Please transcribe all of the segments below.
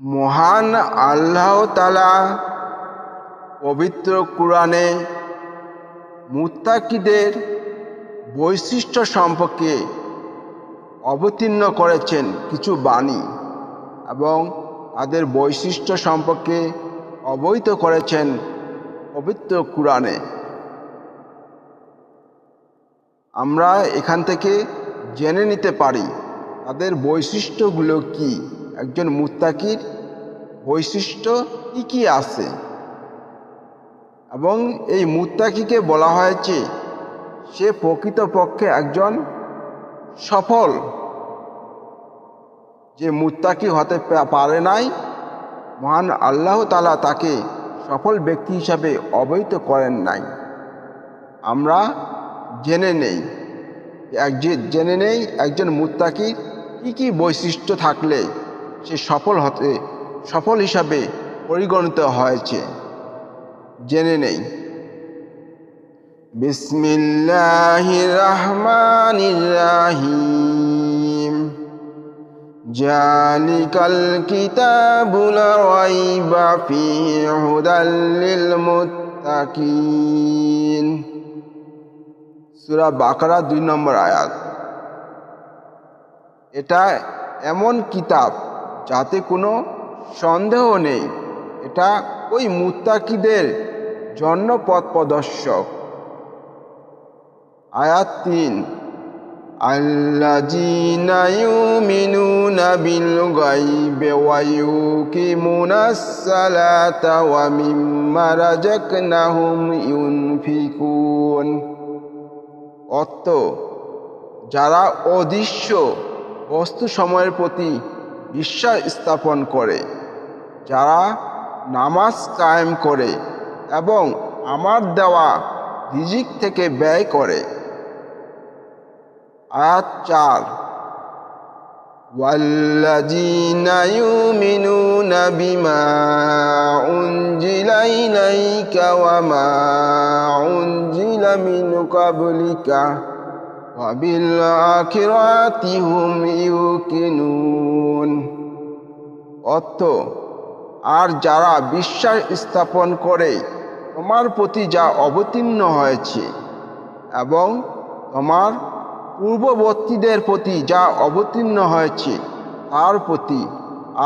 মহান আল্লাহ তালা পবিত্র কোরআনে মুত্তাকিদের বৈশিষ্ট্য সম্পর্কে অবতীর্ণ করেছেন কিছু বাণী এবং তাদের বৈশিষ্ট্য সম্পর্কে অবহিত করেছেন পবিত্র কোরআনে। আমরা এখান থেকে জেনে নিতে পারি তাদের বৈশিষ্ট্যগুলো কি। একজন মুত্তাকির বৈশিষ্ট্য কি কি আছে? এবং এই মুত্তাকিকে বলা হয়েছে, সে প্রকৃতপক্ষে একজন সফল। যে মুত্তাকি হতে পারে নাই, মহান আল্লাহ তালা তাকে সফল ব্যক্তি হিসাবে অবহিত করেন নাই। আমরা জেনে নেই, এক জেনে নেই একজন মুত্তাকির কি কি বৈশিষ্ট্য থাকলে সে সফল হতে, সফল হিসাবে পরিগণিত হয়েছে। জেনে নেই। বিসমিল্লাহ রহমান রাহিম জালিকাল কিতাবুল রাইবা ফি হুদাল লিল মুত্তাকিন সূরা বাকারা দুই নম্বর আয়াত। এটা এমন কিতাব যাতে কোনো সন্দেহ নেই। এটা ওই মুত্তাকিদের জন্য পথ প্রদর্শক। আয়াত তিন অর্থ, যারা অদৃশ্য বস্তু সময়ের প্রতি বিশ্বাস স্থাপন করে যারা নামাজ কায়েম করে এবং আমার দেওয়া রিজিক থেকে ব্যয় করে আয়াত চার والذين يؤمنون بما أنزل إليك وما أنزل من قبلك وبالآخرة هم يوقنون অর্থ, আর যারা বিশ্বাস স্থাপন করে, তোমার প্রতি যা অবতীর্ণ হয়েছে, এবং তোমার পূর্ববর্তীদের প্রতি যা অবতীর্ণ হয়েছে, তার প্রতি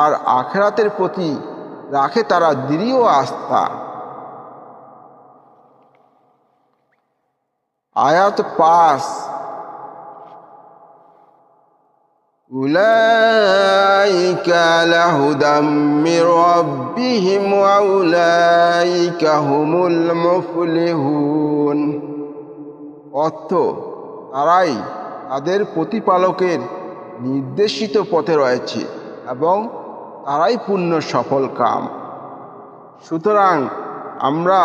আর আখেরাতের প্রতি রাখে তারা দৃঢ় আস্থা। আয়াত পাস أولئك على هدى من ربهم وأولئك هم المفلحون অর্থ তারাই তাদের প্রতিপালকের নির্দেশিত পথে রয়েছে এবং তারাই পূর্ণ সফল কাম সুতরাং আমরা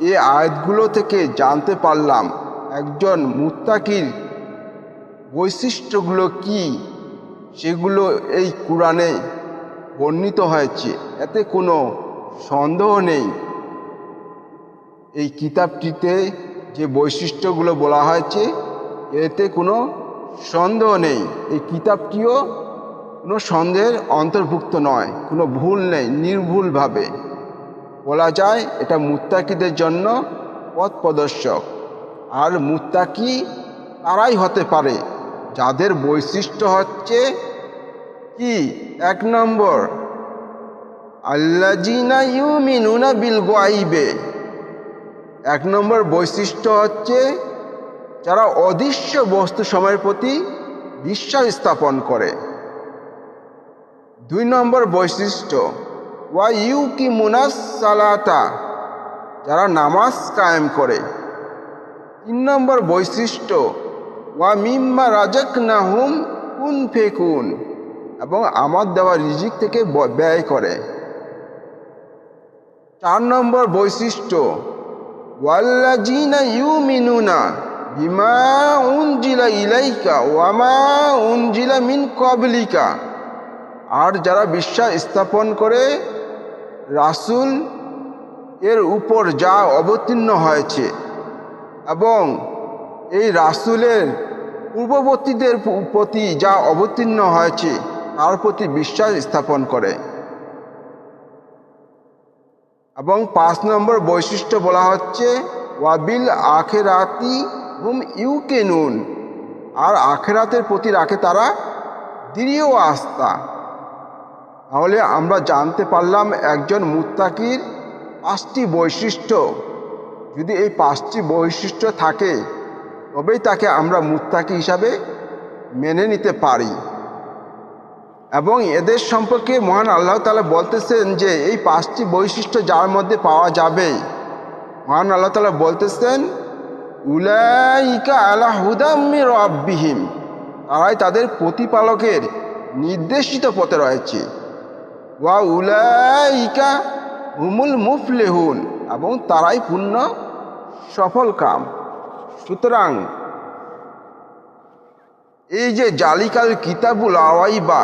এই আয়াতগুলো থেকে জানতে পারলাম একজন মুত্তাকির বৈশিষ্ট্যগুলো কি? সেগুলো এই কোরআনে বর্ণিত হয়েছে। এতে কোনো সন্দেহ নেই। এই কিতাবটিতে যে বৈশিষ্ট্যগুলো বলা হয়েছে, এতে কোনো সন্দেহ নেই। এই কিতাবটিও কোনো সন্দেহের অন্তর্ভুক্ত নয়, কোনো ভুল নেই, নির্ভুলভাবে। বলা যায়, এটা মুত্তাকিদের জন্য পথ প্রদর্শক। আর মুত্তাকি তারাই হতে পারে। যাদের বৈশিষ্ট্য হচ্ছে কি? এক নম্বর আল্লাজিনা ইউমিনুনা বিল গাইবে। এক নম্বর বৈশিষ্ট্য হচ্ছে যারা অদৃশ্য বস্তু সময়ের প্রতি বিশ্বাস স্থাপন করে। দুই নম্বর বৈশিষ্ট্য, ওয়া ইউ কি মুনাস সালাতা, যারা নামাজ কায়েম করে। তিন নম্বর বৈশিষ্ট্য ওয়া মিম্মা রাজাক না হুম কুন ফেকুন এবং আমার দেওয়া রিজিক থেকে ব্যয় করে। চার নম্বর বৈশিষ্ট্য ওয়াল্লাজিনা ইউমিনুনা বিমা উনজিলা ইলাইকা ওয়ামা উনজিলা মিন কবলিকা আর যারা বিশ্বাস স্থাপন করে, রাসূল এর উপর যা অবতীর্ণ হয়েছে, এবং এই রাসূলের পূর্ববর্তীদের প্রতি যা অবতীর্ণ হয়েছে, তার প্রতি বিশ্বাস স্থাপন করে। এবং পাঁচ নম্বর বৈশিষ্ট্য বলা হচ্ছে, ওয়াবিল আখেরাতি হুম ইউকেনুন। আর আখেরাতের প্রতি রাখে তারা দৃঢ় আস্থা। তাহলে আমরা জানতে পারলাম একজন মুত্তাকির পাঁচটি বৈশিষ্ট্য। যদি এই পাঁচটি বৈশিষ্ট্য থাকে তবেই তাকে আমরা মুত্তাকি হিসাবে মেনে নিতে পারি। এবং এদের সম্পর্কে মহান আল্লাহ তালা বলতেছেন যে, এই পাঁচটি বৈশিষ্ট্য যার মধ্যে পাওয়া যাবে। মহান আল্লাহ তালা বলতেছেন, উলাইকা আলা হুদাম্মি তারাই তাদের প্রতিপালকের নির্দেশিত পথে রয়েছে। ওয়া উলাইকা হুমুল মুফলেহুন। এবং তারাই পূর্ণ সফল কাম। সুতরাং এই যে জালিকাল কিতাবুল আওয়াইবা,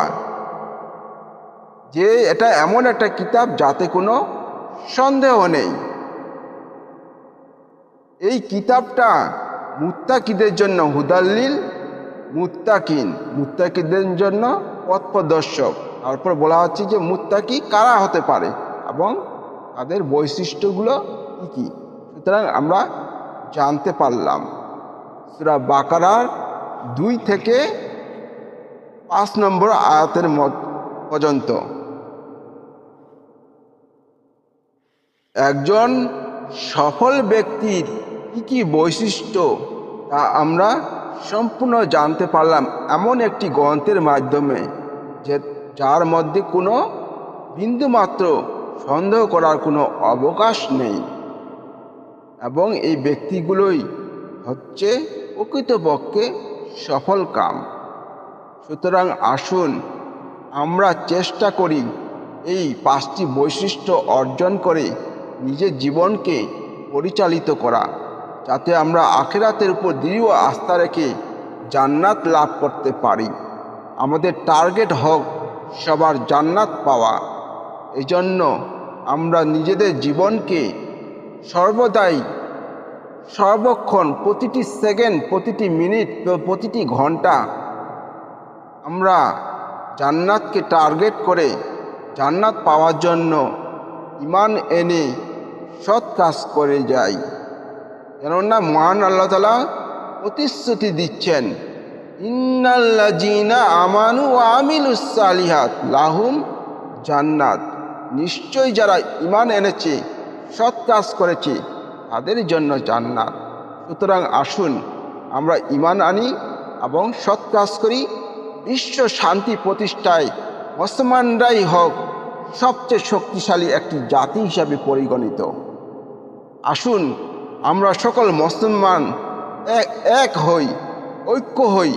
যে এটা এমন একটা কিতাব যাতে কোনো সন্দেহ নেই। এই কিতাবটা মুত্তাকিদের জন্য হুদাল্লিল, মুত্তাকিন, মুত্তাকিদের জন্য পথ প্রদর্শক তারপর বলা হচ্ছে যে মুত্তাকি কারা হতে পারে এবং তাদের বৈশিষ্ট্যগুলো কী কী? সুতরাং আমরা জানতে পারলাম। সুরা বাকারার দুই থেকে পাঁচ নম্বর আয়াতের পর্যন্ত। একজন সফল ব্যক্তির কী কী বৈশিষ্ট্য তা আমরা সম্পূর্ণ জানতে পারলাম এমন একটি গ্রন্থের মাধ্যমে, যে যার মধ্যে কোনো বিন্দুমাত্র সন্দেহ করার কোনো অবকাশ নেই। এবং এই ব্যক্তিগুলোই হচ্ছে প্রকৃতপক্ষে সফল কাম। সুতরাং আসুন আমরা চেষ্টা করি এই পাঁচটি বৈশিষ্ট্য অর্জন করে নিজের জীবনকে পরিচালিত করা, যাতে আমরা আখেরাতের উপর দৃঢ় আস্থা রেখে জান্নাত লাভ করতে পারি। আমাদের টার্গেট হোক সবার জান্নাত পাওয়া। এজন্য আমরা নিজেদের জীবনকে সর্বদাই সর্বক্ষণ প্রতিটি সেকেন্ড, প্রতিটি মিনিট, প্রতিটি ঘণ্টা আমরা জান্নাতকে টার্গেট করে জান্নাত পাওয়ার জন্য ইমান এনে সৎ কাজ করে যাই। কেননা মহান আল্লাহ তালা প্রতিশ্রুতি দিচ্ছেন ইন্নাল্লাজিনা আমানু আমিলুসালিহাত লাহুম জান্নাত। নিশ্চয়ই যারা ইমান এনেছে, সৎ কাজ করেছে তাদের জন্য জান্নাত। সুতরাং আসুন, আমরা ইমান আনি এবং সৎ কাজ করি। বিশ্ব শান্তি প্রতিষ্ঠায় মুসলমানরাই হোক সবচেয়ে শক্তিশালী একটি জাতি হিসাবে পরিগণিত। আসুন, আমরা সকল মুসলমান এক হই, ঐক্য হই।